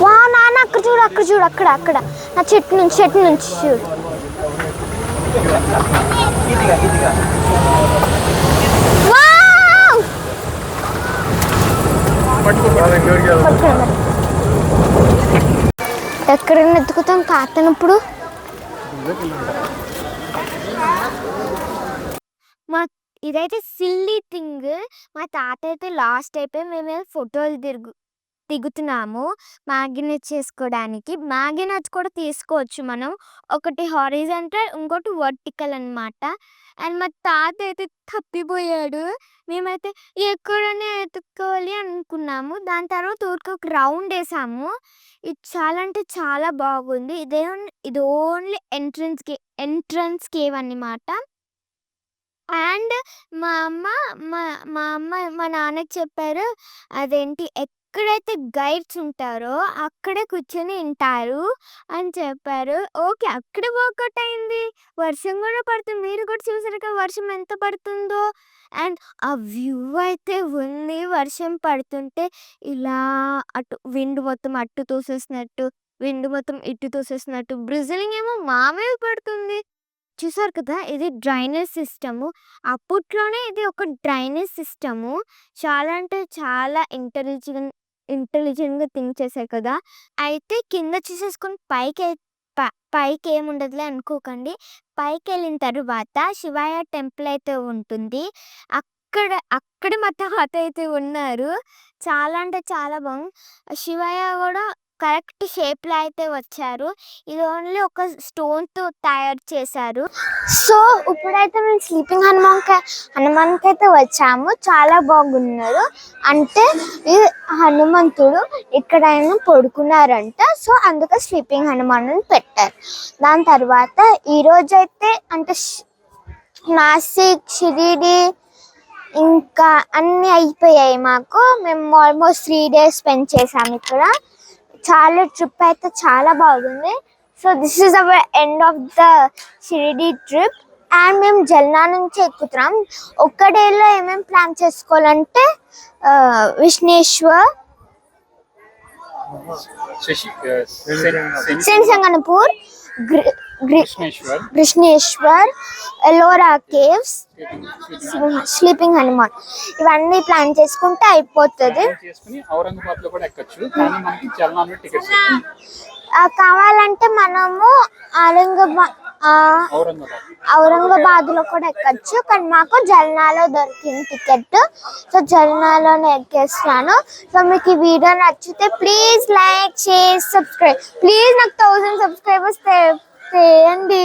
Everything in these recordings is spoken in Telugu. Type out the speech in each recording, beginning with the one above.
వా నాన్న అక్కడ చూడు అక్కడ చూడు అక్కడ అక్కడ. నా చెట్టు నుంచి చెట్టు నుంచి చూడు. ఎక్కడైనా ఎత్తుకుతాం కాతనప్పుడు మా ఇదైతే సిల్లీ థింగ్ మా తాత అయితే లాస్ట్ అయిపోయి మేము ఫోటోలు తిరుగు దిగుతున్నాము. మ్యాగినేట్ చేసుకోవడానికి. మ్యాగినేట్ కూడా తీసుకోవచ్చు మనం. ఒకటి హారిజంటల్ ఇంకోటి వర్టికల్ అన్నమాట. అండ్ మా తాత అయితే తప్పిపోయాడు. మేమైతే ఎక్కడనే ఎత్తుక్కోవాలి అనుకున్నాము. దాని తర్వాత ఊరికి ఒక రౌండ్ వేసాము. ఇది చాలా అంటే చాలా బాగుంది. ఇదే ఇది ఓన్లీ ఎంట్రన్స్ కే ఎంట్రన్స్ కేవ్ అన్నమాట. అండ్ మా అమ్మ మా మా అమ్మ మా నాన్నకి చెప్పారు అదేంటి ఎక్కడైతే గైడ్స్ ఉంటారో అక్కడే కూర్చొని వింటారు అని చెప్పారు. ఓకే. అక్కడ వర్కౌట్ అయింది. వర్షం కూడా పడుతుంది. మీరు కూడా చూసారు కదా వర్షం ఎంత పడుతుందో. అండ్ ఆ వ్యూ అయితే ఉంది. వర్షం పడుతుంటే ఇలా అటు విండ్ మొత్తం అటు తోసేసినట్టు విండ్ మొత్తం ఇటు తోసేసినట్టు. బ్రిజిలింగ్ ఏమో మా మీద పడుతుంది. చూసారు కదా! ఇది డ్రైనేజ్ సిస్టము. అప్పట్లోనే ఇది ఒక డ్రైనేజ్ సిస్టము. చాలా అంటే చాలా ఇంటెలిజెంట్ ఇంటెలిజెంట్గా థింక్ చేశారు కదా! అయితే కింద చూసేసుకొని పైకి ప- పైకి ఏముండదులే అనుకోకండి. పైకి వెళ్ళిన తర్వాత శివయ్య టెంపుల్ అయితే ఉంటుంది. అక్కడ అక్కడ మా తాత అయితే ఉన్నారు. చాలా అంటే చాలా బాగుంది. శివయ్య కూడా కరెక్ట్ షేప్లో అయితే వచ్చారు. ఇది ఓన్లీ ఒక స్టోన్తో తయారు చేశారు. సో ఇప్పుడైతే మేము స్లీపింగ్ హనుమాన్ హనుమాన్కి అయితే వచ్చాము. చాలా బాగున్నారు. అంటే ఈ హనుమంతుడు ఎక్కడైనా పడుకున్నారంట. సో అందుకే స్లీపింగ్ హనుమాన్ అని పెట్టారు. దాని తర్వాత ఈ అంటే నాసిక్ షిరిడి ఇంకా అన్నీ అయిపోయాయి మాకు. మేము ఆల్మోస్ట్ త్రీ డేస్ స్పెండ్ చేసాము ఇక్కడ. చాలా ట్రిప్ అయితే చాలా బాగుంది. So this is our end of the Shirdi trip and మేము జల్నా నుంచి ఎక్కుతున్నాం. ఒక్క డేలో ఏమేమి ప్లాన్ చేసుకోవాలంటే విష్ణేశ్వర్ శని గ్రి- కృష్ణేశ్వర్ ఎలోరా కేవ్స్ స్లీపింగ్ హనుమాన్ ఇవన్నీ ప్లాన్ చేసుకుంటే అయిపోతుంది. కావాలంటే మనము ఔరంగాబాద్ ఔరంగాబాద్ ఔరంగాబాద్. లో కూడా ఎక్కచ్చు. కానీ మాకు జల్నాలో దొరికింది టికెట్. సో జల్నాలోనే ఎక్కేస్తాను. సో మీకు ఈ వీడియో నచ్చితే please like share subscribe please నాకు థౌసండ్ సబ్స్క్రైబర్స్ చేయండి.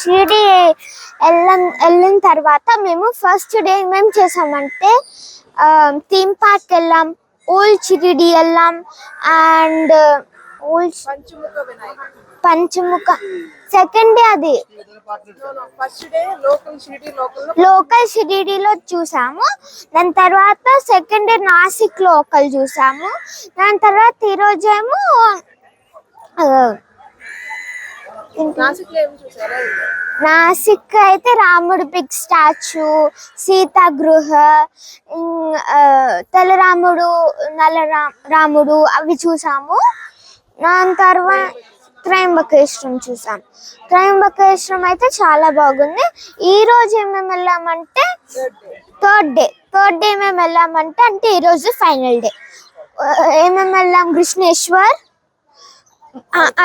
షిరిడి వెళ్ళం వెళ్ళిన తర్వాత మేము ఫస్ట్ డే మేము చేసామంటే థీమ్ పార్క్ వెళ్ళాం ఓల్డ్ షిరిడి వెళ్ళాం and old Panchamukha. Second day అది. లోకల్ షిరిడిలో చూసాము. దాని తర్వాత సెకండ్ డే నాసిక్ లోకల్ చూసాము. దాని తర్వాత ఈరోజేమో నాసిక్ అయితే రాముడు బిగ్ స్టాచ్యూ సీతా గృహ తెల్లరాముడు నల్ల రాముడు అవి చూసాము. దాని తర్వాత త్రయంబకేశ్వరం చూసాం. త్రయంబకేశ్వరం అయితే చాలా బాగుంది. ఈ రోజు మేము వెళ్ళామంటే థర్డ్ డే. థర్డ్ డే మేము వెళ్ళామంటే అంటే ఈరోజు ఫైనల్ డే. ఏమేమి వెళ్ళాం కృష్ణేశ్వర్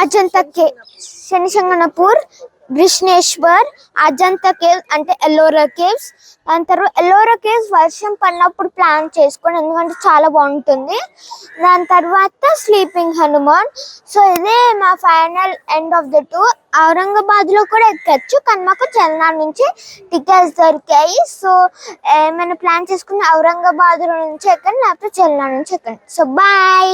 అజంతా కేవ్ శనిశంగనపూర్ విష్ణేశ్వర్ అజంతా కేవ్స్ అంటే ఎల్లోరా కేవ్స్. దాని తర్వాత ఎల్లోరా కేవ్స్ వర్షం పడినప్పుడు ప్లాన్ చేసుకోండి ఎందుకంటే చాలా బాగుంటుంది. దాని తర్వాత స్లీపింగ్ హనుమాన్. సో ఇదే మా final end of the tour. ఔరంగాబాద్లో కూడా ఎక్కచ్చు కానీ మాకు చెల్నా నుంచి టికెట్స్ దొరికాయి. సో ఏమైనా ప్లాన్ చేసుకుని ఔరంగాబాద్ నుంచి ఎక్కండి లేకపోతే చెల్నా నుంచి ఎక్కండి. So bye!